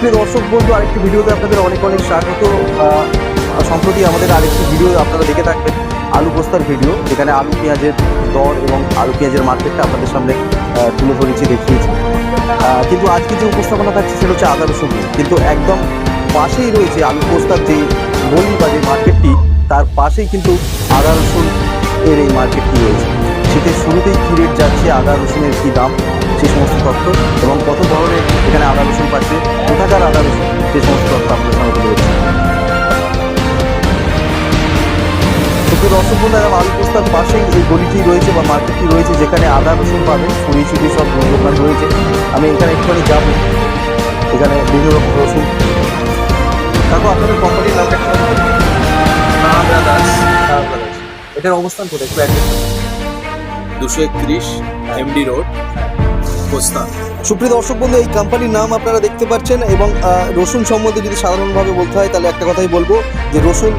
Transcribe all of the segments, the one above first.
সুপ্রিয় দর্শক, বন্ধু, আরেকটি ভিডিওতে আপনাদের অনেক অনেক স্বাগত। সম্প্রতি আমাদের আরেকটি ভিডিও আপনারা দেখে থাকবেন, আলু পোস্তার ভিডিও। যেখানে আলু পেঁয়াজের দর এবং আলু পেঁয়াজের মার্কেটটা আপনাদের সামনে তুলে ধরেছি, দেখিয়েছি। কিন্তু আজকে যে উপস্থাপনা থাকছে, সেটা হচ্ছে আদা রসুন কিন্তু একদম পাশেই রয়েছে আলু পোস্তার যে গলি বা যে মার্কেটটি, তার পাশেই কিন্তু আদা রসুন এর এই মার্কেটটি রয়েছে। শীতের শুরুতেই কী রেট যাচ্ছে, আদা রসুনের কী দাম? সেই সমস্ত তথ্য এবং কত ধরনের এখানে আদা রসুন পাচ্ছে কোথাকার আদা রসুন সেই সমস্ত তথ্য আপনাদের সামনে তুলে ধরছি। দর্শক বন্ধু একদম আলু পোস্তার পাশেই এই গলিটি রয়েছে বা মার্কেটটি রয়েছে যেখানে আদা রসুন পাবেন ছড়িয়ে ছিটিয়ে সব দোকান রয়েছে। আমি এখানে একটুখানি যাব এখানে বিভিন্ন রকম রসুন। কাকু আপনাদের কোম্পানির নামটা brothers। এটার অবস্থান কোথায়? একটু দুশো একত্রিশ এমডি রোড পোস্তা সুপ্রিয় দর্শক বন্ধু এই কোম্পানির নাম আপনারা দেখতে পাচ্ছেন এবং রসুন সম্বন্ধে যদি সাধারণভাবে বলতে হয় তাহলে একটা কথাই বলব যে রসুন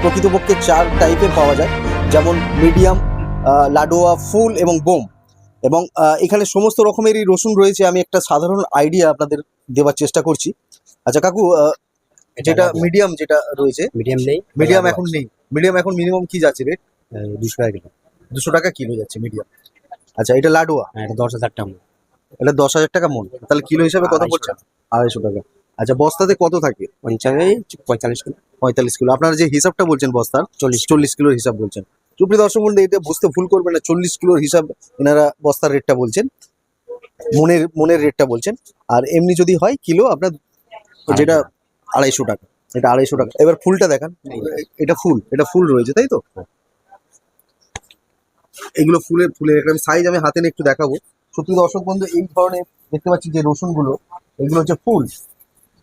প্রকৃতপক্ষে চার টাইপের পাওয়া যায়। যেমন মিডিয়াম লাডোয়া ফুল এবং বোম। এবং এখানে সমস্ত রকমেরই রসুন রয়েছে। আমি একটা সাধারণ আইডিয়া আপনাদের দেওয়ার চেষ্টা করছি। আচ্ছা কাকু যেটা মিডিয়াম যেটা রয়েছে মিডিয়াম নেই। মিডিয়াম এখন নেই। মিডিয়াম এখন মিনিমাম কি যাচ্ছে রেট দুশো টাকা কিলো। দুশো টাকা কিলো যাচ্ছে মিডিয়াম আচ্ছা এটা লাডোয়া। হ্যাঁ দশ হাজার টাকা। এটা দশ হাজার টাকা মন। তাহলে কিলো হিসাবে কত পড়ছে? আড়াইশো টাকা। আচ্ছা বস্তাতে কত থাকে? পঞ্চাশ পঁয়তাল্লিশ কিলো। পঁয়তাল্লিশ কিলো। আপনারা যে হিসাবটা বলছেন বস্তার চল্লিশ চল্লিশ কিলোর হিসাব বলছেন। সুপ্রিয় দর্শক বন্ধু এটা বুঝতে ভুল করবেন না। চল্লিশ কিলোর হিসাব এনারা বস্তার রেটটা বলছেন। মনের মনের রেটটা বলছেন। আর এমনি যদি হয় কিলো আপনার যেটা আড়াইশো টাকা। এটা আড়াইশো টাকা। এবার ফুলটা দেখান। এটা ফুল। এটা ফুল রয়েছে তাই তো? এগুলো ফুলের ফুলের একটা সাইজ আমি হাতে নিয়ে একটু দেখাবো। সত্যি দর্শক বন্ধু এই ধরনের দেখতে পাচ্ছি যে রসুনগুলো এগুলো হচ্ছে ফুল।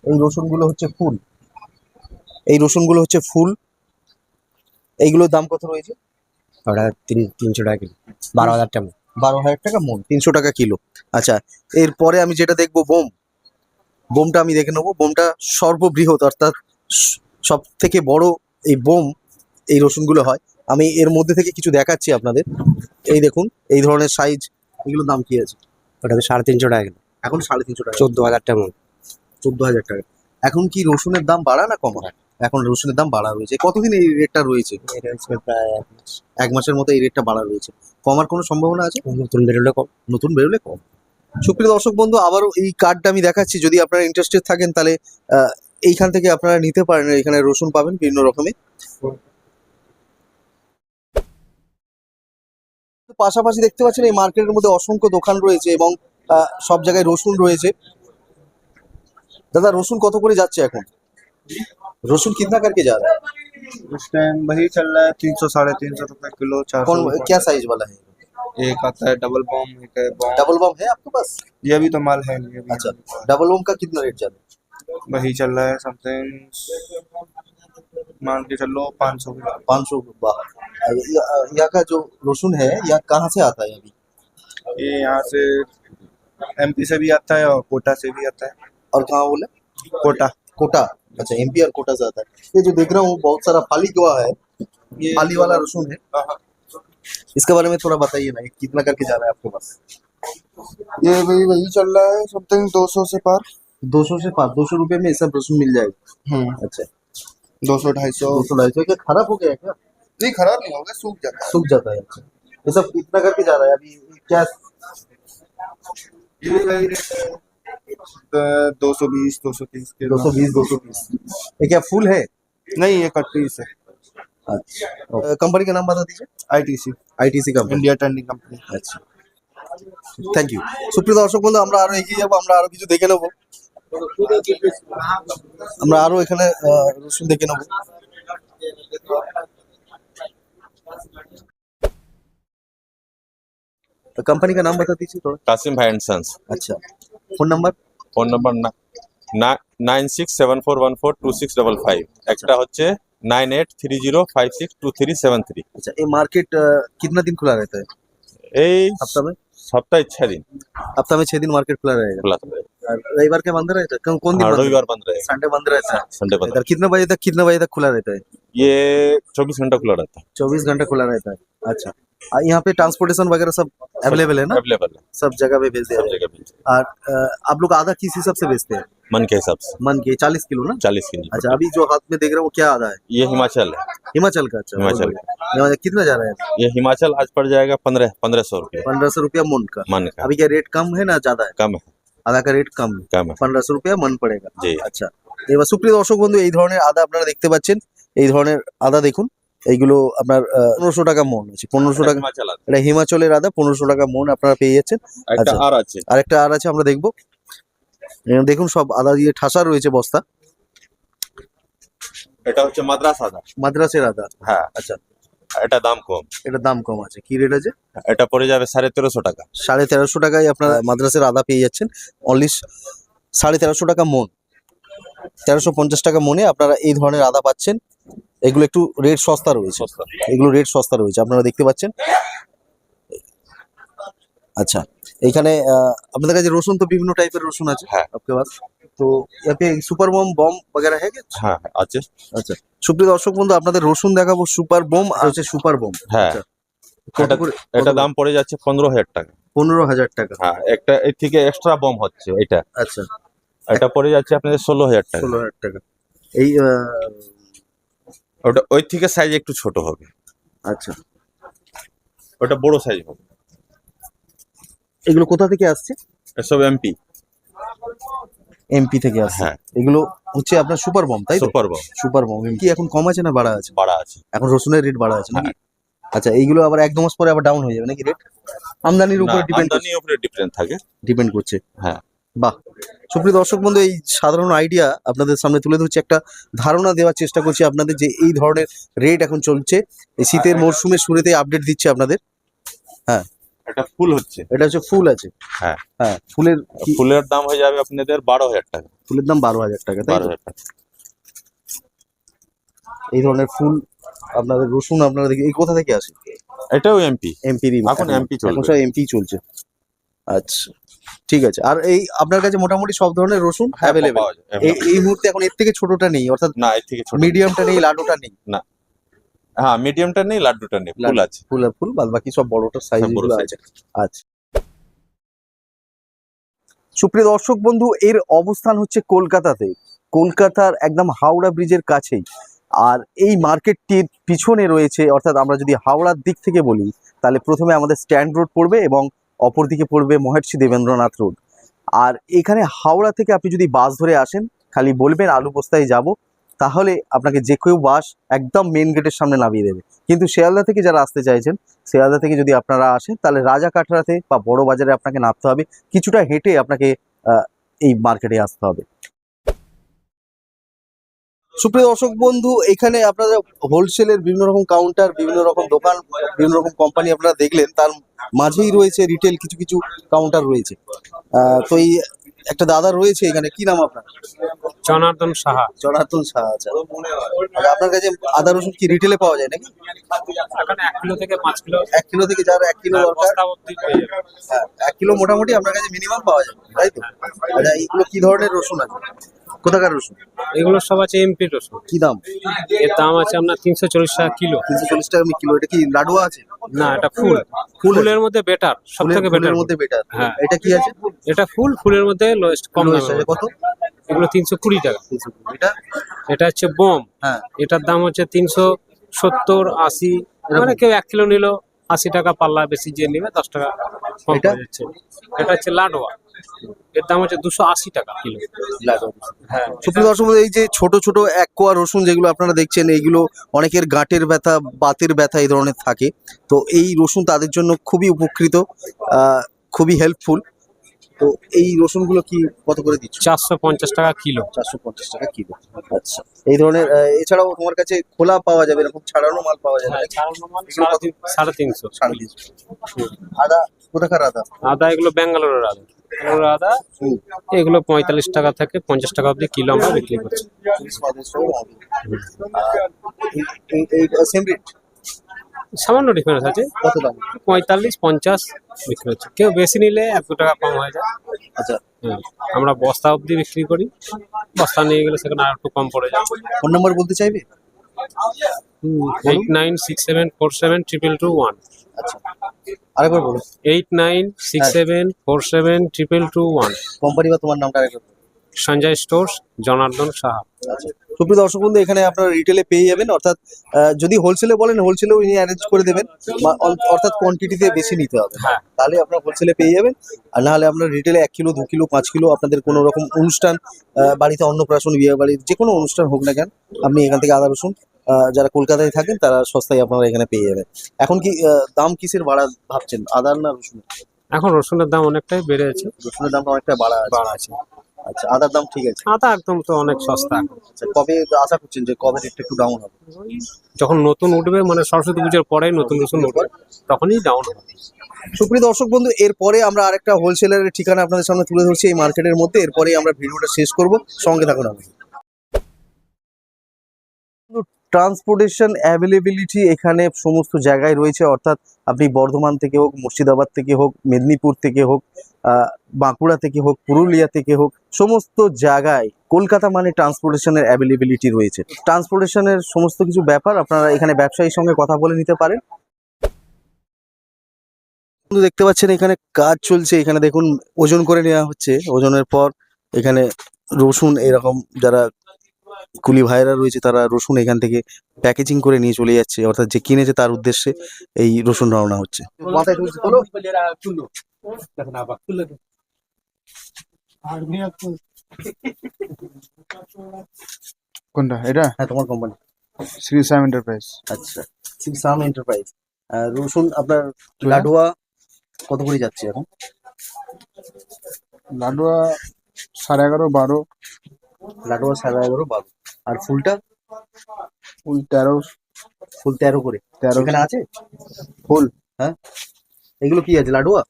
এই রসুনগুলো হচ্ছে ফুল। এই রসুনগুলো হচ্ছে ফুল। এইগুলোর দাম কত রয়েছে? ওটা তিন তিনশো টাকা কিলো। বারো হাজার টাকা বারো হাজার টাকা মন। তিনশো টাকা কিলো। আচ্ছা এরপরে আমি যেটা দেখব বোম। বোমটা আমি দেখে নেব। বোমটা সর্ববৃহৎ অর্থাৎ সব থেকে বড় এই বোম এই রসুনগুলো হয়। আমি এর মধ্যে থেকে কিছু দেখাচ্ছি আপনাদের। এই দেখুন এই ধরনের সাইজ এগুলোর দাম কি আছে? ওটা তো সাড়ে তিনশো টাকা কিলো। এখন সাড়ে তিনশো টাকা। চোদ্দ হাজার টাকা চোদ্দ হাজার টাকা। এখন কি রসুনের দাম বাড়া না কমা এখন রসুনের দাম বাড়া রয়েছে কতদিন এই রেটটা রয়েছে? প্রায় এক মাসের মতো এই রেটটা বাড়া রয়েছে। কমার কোনো সম্ভাবনা আছে? নতুন বেরোলে কম। নতুন বেরোলে কম। সুপ্রিয় দর্শক বন্ধু আবারও এই কার্ডটা আমি দেখাচ্ছি। যদি আপনারা ইন্টারেস্টেড থাকেন তাহলে আহ, এইখান থেকে আপনারা নিতে পারেন। এখানে রসুন পাবেন বিভিন্ন রকমের। পাশাপাশি দেখতে পাচ্ছেন এই মার্কেটের মধ্যে অসংখ্য দোকান রয়েছে এবং আহ, সব জায়গায় রসুন রয়েছে দাদা রসুন কত করে যাচ্ছে এখন রসুন कितना करके जा रहा है इस टाइम वही चल रहा है तीन सौ साढ़े तीन सौ रुपए किलो चार कौन सौ क्या साइज वाला है एक आता है डबल बॉम एक है बॉम डबल बम है आपके पास ये अभी तो माल है नहीं अभी अच्छा डबल बम का कितना रेट चल रहा है वही चल रहा है समथिंग मान के चलो पाँच सौ पाँच सौ यहाँ का जो रसुन है यह कहाँ से आता है अभी? ये यहाँ से एमपी से भी आता है और कोटा से भी आता है। और कहाँ बोले? कोटा। कोटा। अच्छा एमपी और कोटा से आता है। ये जो देख रहा हूँ बहुत सारा फाली हुआ है। ये फाली वाला रसुन है। इसके बारे में थोड़ा बताइए ना कितना करके जा रहा है आपके पास? ये वही वही चल रहा है समथिंग दो सौ से पार। दो सौ से पाँच दो सौ रुपये में ये सब रसुन मिल जाएगा। हम्म। अच्छा। दो सौ ढाई सौ दो सौ ढाई सौ क्या खराब हो गया है क्या नहीं खराब नहीं होगा सूख जाता सूख जाता है अच्छा ये सब कितना करके जा रहा है अभी क्या है ये वही रेट है दो सौ बीस दो सौ तीस के दो सौ बीस दो सौ तीस ये क्या फुल है नहीं ये कट पीस है अच्छा कंपनी का नाम बता दीजिए ITC ITC company India trending company আচ্ছা থ্যাংক ইউ সুপ্রিয় দর্শক বন্ধু আমরা আরো এগিয়ে যাবো আমরা আরো কিছু দেখে নেবো আমরা আরো এখানে আহ, রসুন দেখে নেবো तो कंपनी का नाम बता दीजिए थोड़ा कासिम भाई एंड सन्स अच्छा phone number phone number nine six seven four one four two six double five একটা হচ্ছে nine eight three zero five six two three seven three अच्छा ये मार्केट कितना दिन खुला रहता है এই हफ्ता में সপ্তাহে ছ দিন हफ्ता में छह दिन मार्केट खुला रहेगा খোলা থাকে और रविवार के बंद रहता है? कौन दिन हाँ रविवार बंद रहेगा। संडे बंद रहता है। संडे बंद इधर कितने बजे तक कितने बजे तक खुला रहता है? ये चौबीस घंटा खुला रहता है। चौबीस घंटा खुला रहता है। अच्छा। यहाँ पे ट्रांसपोर्टेशन वगैरह सब अवेलेबल है ना? अवेलेबल है। सब जगह पे भेज दिया सब जाएगा जगह मिल और आप लोग आधा किस हिसाब से बेचते हैं? मन के हिसाब से। मन के चालीस किलो ना? चालीस किलो। अच्छा अभी जो हाथ में देख रहे हो वो क्या आधा है? ये हिमाचल है। हिमाचल का अच्छा। हिमाचल हिमाचल कितना जा रहा है? ये हिमाचल आज पड़ जाएगा पंद्रह पंद्रह सौ रुपये। पंद्रह सौ रुपया मन का। मन का। अभी क्या रेट कम है ना ज़्यादा है? कम है। আদা কা রেট কম कम है পনেরোশো রুপিয়া মন পড়েগা জি আচ্ছা এবার সুপ্রিয় দর্শক বন্ধু এই ধরনের আদা আপনারা দেখতে পাচ্ছেন এই ধরনের আদা দেখুন এইগুলো আপনার পনেরোশো টাকা মন আছে পনেরোশো টাকা হিমাচল আছে এটা হিমাচলের আদা পনেরোশো টাকা মন আপনারা পেয়ে যাচ্ছেন একটা আচ্ছা। আর আছে আরেকটা আর আছে আমরা দেখবো এখানে দেখুন সব আদা দিয়ে ঠাসা রয়েছে বস্তা এটা হচ্ছে মাদ্রাস আদা মাদ্রাসের আদা হ্যাঁ আচ্ছা এটা দাম কম। এটার দাম কম আছে। কি রেট আছে? এটা পড়ে যাবে সাড়ে তেরোশো টাকা। সাড়ে তেরোশো টাকায় আপনারা মাদ্রাসের আদা পেয়ে যাচ্ছেন। অনলি সাড়ে তেরোশো টাকা মন। তেরোশো পঞ্চাশ টাকা মনে আপনারা এই ধরনের আদা পাচ্ছেন। এগুলো একটু রেট সস্তা রয়েছে। এগুলো রেট সস্তা রয়েছে। আপনারা দেখতে পাচ্ছেন। আচ্ছা। এইখানে আহ, আপনাদের কাছে রসুন তো বিভিন্ন টাইপের রসুন আছে হ্যাঁ। आपके पास তো यहाँ पे सुपर बम बम वगैरह है क्या হ্যাঁ আছে আচ্ছা সুপ্রিয় দর্শক বন্ধু আপনাদের রসুন দেখাবো সুপার বোম আর হচ্ছে সুপার বোম হ্যাঁ আচ্ছা। কত এটা- করে এটা দাম পড়ে যাচ্ছে পনেরো হাজার টাকা পনেরো হাজার টাকা হ্যাঁ একটা এর থেকে এক্সট্রা বম হচ্ছে এটা আচ্ছা এটা পড়ে যাচ্ছে আপনাদের ষোলো হাজার টাকা ষোলো হাজার টাকা এই আহ, ওটা ওই থেকে সাইজ একটু ছোট হবে আচ্ছা ওটা বড় সাইজ হবে এগুলো কোথা থেকে আসছে? এসব এমপি এমপি থেকে আসছে। হ্যাঁ। এগুলো হচ্ছে আপনার সুপার বম তাই সুপার বম। Super bomb. কি এখন কম আছে না বাড়া আছে? বাড়া আছে। এখন রসুনের রেট বাড়া আছে নাকি? হ্যাঁ। আচ্ছা এইগুলো আবার এক মাস পরে আবার ডাউন হয়ে যাবে নাকি রেট আমদানির উপরে ডিপেন্ড আমদানির উপরে ডিপেন্ড থাকে। ডিপেন্ড করছে। হ্যাঁ। বাহ। সুপ্রিয় দর্শক বন্ধু এই সাধারণ আইডিয়া আপনাদের সামনে তুলে ধরছি। একটা ধারণা দেওয়ার চেষ্টা করছি আপনাদের যে এই ধরনের রেট এখন চলছে। এই শীতের মরশুমের শুরুতেই আপডেট দিচ্ছে আপনাদের। এটা ফুল হচ্ছে। এটা হচ্ছে ফুল আছে। হ্যাঁ। হ্যাঁ ফুলের ফুলের দাম হয়ে যাবে আপনাদের বারো হাজার টাকা। ফুলের দাম বারো হাজার টাকা বারো হাজার টাকা। এই ধরনের ফুল আপনাদের রসুন আপনারা দেখি এই কোথা থেকে আসে? এটাও এমপি এমপি এখন চলবে। এখন এমপি চলছে। আচ্ছা ঠিক আছে। আর এই আপনার কাছে মোটামুটি সব ধরনের রসুন অ্যাভেলেবেল এই মুহূর্তে এখন এর থেকে ছোটটা নেই অর্থাৎ না এর থেকে ছোট মিডিয়ামটা নেই লাডুটা নেই। হ্যাঁ মিডিয়ামটা নেই লাড্ডুটা নেই ফুল আছে। ফুল আর ফুল বাদ বাকি সব বড়টার সাইজ বড় আছে। আচ্ছা। সুপ্রিয় দর্শক বন্ধু এর অবস্থান হচ্ছে কলকাতাতে। কলকাতার একদম হাওড়া ব্রিজের কাছেই। আর এই মার্কেটটির পিছনে রয়েছে অর্থাৎ আমরা যদি হাওড়ার দিক থেকে বলি তাহলে প্রথমে আমাদের স্ট্যান্ড রোড পড়বে এবং অপরদিকে পড়বে মহর্ষি দেবেন্দ্রনাথ রোড। আর এখানে হাওড়া থেকে আপনি যদি বাস ধরে আসেন খালি বলবেন আলু পোস্তায় যাব। তাহলে আপনাকে যে কেউ বাস একদম মেন গেটের সামনে নামিয়ে দেবে। কিন্তু শিয়ালদা থেকে যারা আসতে চাইছেন, শিয়ালদা থেকে যদি আপনারা আসেন, তাহলে রাজা কাটরাতে বা বড় বাজারে আপনাকে নামতে হবে। কিছুটা হেঁটে আপনাকে এই মার্কেটে আসতে হবে। সুপ্রিয় দর্শক বন্ধু, এখানে আপনারা হোলসেলের বিভিন্ন রকম কাউন্টার বিভিন্ন রকম দোকান, বিভিন্ন রকম কোম্পানি আপনারা দেখলেন, তার মাঝেই রয়েছে রিটেল কিছু কিছু কাউন্টার রয়েছে। তো এই একটা দাদা রয়েছে এখানে। কি নাম আপনার? জনার্দন সাহা। জনার্দন শাহ আচ্ছা। আচ্ছা, আপনার কাছে আদা রসুন কি রিটেলে পাওয়া যায় নাকি? এখানে এক কিলো থেকে পাঁচ কিলো। এক কিলো থেকে যার এক কিলো দরকার। পেয়ে যাবে। হ্যাঁ, এক কিলো মোটামুটি আপনার কাছে মিনিমাম পাওয়া যাবে তাই তো? আচ্ছা এইগুলো কি ধরনের রসুন আছে? কোথাকার রসুন? এগুলো সব আছে এমপি রসুন। কি দাম? এর দাম আছে আপনার তিনশো চল্লিশ টাকা কিলো। তিনশো চল্লিশ টাকা কিলো এটা কি লাডুয়া আছে? না এটা ফুল। ফুল ফুলের মধ্যে বেটার সব থেকে বেটার মধ্যে বেটার হ্যাঁ। এটা কি আছে? এটা ফুল ফুলের মধ্যে লোয়েস্ট কম কত? এগুলো তিনশো কুড়ি টাকা। এটা? এটা হচ্ছে বোম। হ্যাঁ। এটার দাম হচ্ছে তিনশো সত্তর আশি মানে কেউ এক কিলো নিল আশি টাকা পাল্লা বেশি যে নিবে দশ টাকা কম এটা? যাচ্ছে। এটা হচ্ছে লাডোয়া এর দাম হচ্ছে দুশো আশি টাকা কিলো। হ্যাঁ। সুপ্রিয় দর্শক এই যে ছোট ছোট এক কোয়া রসুন যেগুলো আপনারা দেখছেন এইগুলো অনেকের গাঁটের ব্যথা বাতের ব্যথা এই ধরনের থাকে। তো এই রসুন তাদের জন্য খুবই উপকৃত আহ, খুবই হেল্পফুল তো এই রসুনগুলো কি কত করে দিচ্ছ? চারশো পঞ্চাশ টাকা কিলো। চারশো পঞ্চাশ টাকা কিলো। আচ্ছা। এই ধরনের এছাড়াও তোমার কাছে খোলা পাওয়া যাবে এরকম ছাড়ানো মাল পাওয়া যাবে হ্যাঁ, ছাড়ানো মাল সাড়ে তিন- সাড়ে তিনশো। সাড়ে তিনশো। আদা কোথাকার আদা? আদা এগুলো ব্যাঙ্গালোরের আদা। আদা এগুলো পঁয়তাল্লিশ টাকা থেকে পঞ্চাশ টাকা অবধি কিলো আমরা বিক্রি করছি। সেম রেট সামান্য ডিফারেন্স আছে। কত দাম? পঁয়তাল্লিশ পঞ্চাশ বিক্রি হচ্ছে। কেউ বেশি নিলে একশো টাকা কম হয়ে যায়। আচ্ছা। হ্যাঁ আমরা বস্তা অবধি বিক্রি করি। বস্তা নিয়ে গেলে সেখানে আর একটু কম পড়ে যায়। ফোন নাম্বার বলতে চাইবে? Eight nine six seven four seven triple two one আচ্ছা। আরেকবার বলুন। Eight nine six seven four seven triple two one company বা তোমার নামটা আরেকবার। সঞ্জয় স্টোর্স জনার্দন সাহা। আচ্ছা। সুপ্রিয় দর্শক বন্ধু এখানে আপনারা রিটেলে পেয়ে যাবেন অর্থাৎ যদি হোলসেলে বলেন হোলসেলেও ইনি অ্যারেঞ্জ করে দেবেন অর্থাৎ কোয়ান্টিটিতে বেশি নিতে হবে। হ্যাঁ। তাহলে আপনার হোলসেলে পেয়ে যাবেন আর নাহলে আপনার রিটেলে এক কিলো দু কিলো পাঁচ কিলো আপনাদের কোনো রকম অনুষ্ঠান বাড়িতে অন্নপ্রাশন বিয়ে বাড়ির যে কোনো অনুষ্ঠান হোক না কেন আপনি এখান থেকে আদা রসুন আহ, যারা কলকাতায় থাকেন তারা সস্তায় আপনারা এখানে পেয়ে যাবেন। এখন কি দাম কিসের বাড়া ভাবছেন আদার না রসুন? এখন রসুনের দাম অনেকটাই বেড়েছে। রসুনের দাম অনেকটা বাড়া বাড়া আছে আচ্ছা আদার দাম ঠিক আছে? আদা একদম তো অনেক সস্তা। আচ্ছা কবে আশা করছেন যে কবে রেটটা একটু ডাউন হবে? যখন নতুন উঠবে মানে সরস্বতী পুজোর পরেই নতুন রসুন উঠবে তখনই ডাউন হবে। সুপ্রিয় দর্শক বন্ধু এরপরে আমরা আরেকটা হোলসেলারের ঠিকানা আপনাদের সামনে তুলে ধরছি এই মার্কেটের মধ্যে। এরপরে আমরা ভিডিওটা শেষ করব। সঙ্গে থাকুন আমি ট্রান্সপোর্টেশন অ্যাভেলেবিলিটি এখানে সমস্ত জায়গায় রয়েছে, অর্থাৎ আপনি বর্ধমান থেকে হোক, মুর্শিদাবাদ থেকে হোক, মেদিনীপুর থেকে হোক বাঁকুড়া থেকে হোক, পুরুলিয়া থেকে হোক, সমস্ত জায়গায় কলকাতা মানে ট্রান্সপোর্টেশনের অ্যাভেলেবিলিটি রয়েছে। ট্রান্সপোর্টেশনের সমস্ত কিছু ব্যাপার আপনারা এখানে ব্যবসায়ীর সঙ্গে কথা বলে নিতে পারেন। দেখতে পাচ্ছেন এখানে কাজ চলছে। এখানে দেখুন, ওজন করে নেওয়া হচ্ছে। ওজনের পর এখানে রসুন এরকম যারা কুলি ভাইরা রয়েছে তারা রসুন এখান থেকে প্যাকেজিং করে নিয়ে চলে যাচ্ছে। অর্থাৎ যে কিনেছে তার উদ্দেশ্যে এই রসুন রওনা হচ্ছে। কোনটা? এটা? হ্যাঁ তোমার কোম্পানি শ্রী শ্যাম এন্টারপ্রাইজ আচ্ছা শ্রী সাম এন্টারপ্রাইজ রসুন আপনার লাডুয়া কত করে যাচ্ছে এখন? লাডুয়া সাড়ে এগারো বারো। লাডুয়া সাড়ে এগারো বারো আর ফুলটা? ফুল তেরো। ফুল তেরো করে। তেরো। এখানে আছে? ফুল। হ্যাঁ। এগুলো কি আছে লাডুয়া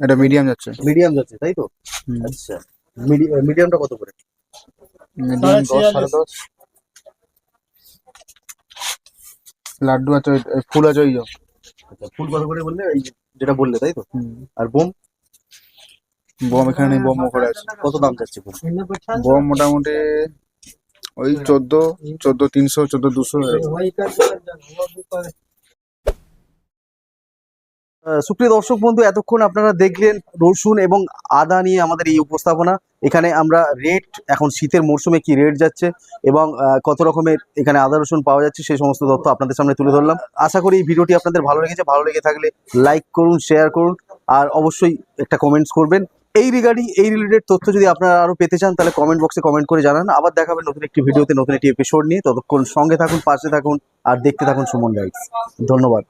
এটা মিডিয়াম যাচ্ছে। মিডিয়াম যাচ্ছে তাই তো। আচ্ছা। মিডিয়ামটা কত করে? মিডিয়াম দশ সাড়ে দশ লাড্ডু আছে ফুল আছে ওই আচ্ছা ফুল কত করে বললে? যেটা বললে তাই তো? হুম। আর বোম? বম এখানে বম করে আছে। কত দাম যাচ্ছে বম মোটামুটি ওই চোদ্দ চোদ্দ তিনশো চোদ্দ দুশো সুপ্রিয় দর্শক বন্ধু এতক্ষণ আপনারা দেখলেন রসুন এবং আদা নিয়ে আমাদের এই উপস্থাপনা। এখানে আমরা রেট এখন শীতের মরশুমে কি রেট যাচ্ছে এবং কত রকমের এখানে আদা রসুন পাওয়া যাচ্ছে সেই সমস্ত তথ্য আপনাদের সামনে তুলে ধরলাম। আশা করি এই ভিডিওটি আপনাদের ভালো লেগেছে। ভালো লেগে থাকলে লাইক করুন শেয়ার করুন আর অবশ্যই একটা কমেন্টস করবেন। এই রিগার্ডিং এই রিলেটেড তথ্য যদি আপনারা আরও পেতে চান, তাহলে কমেন্ট বক্সে কমেন্ট করে জানান। আবার দেখাবে নতুন একটি ভিডিওতে নতুন একটি এপিসোড নিয়ে। ততক্ষণ সঙ্গে থাকুন, পাশে থাকুন, আর দেখতে থাকুন সুমন গাইডস ধন্যবাদ।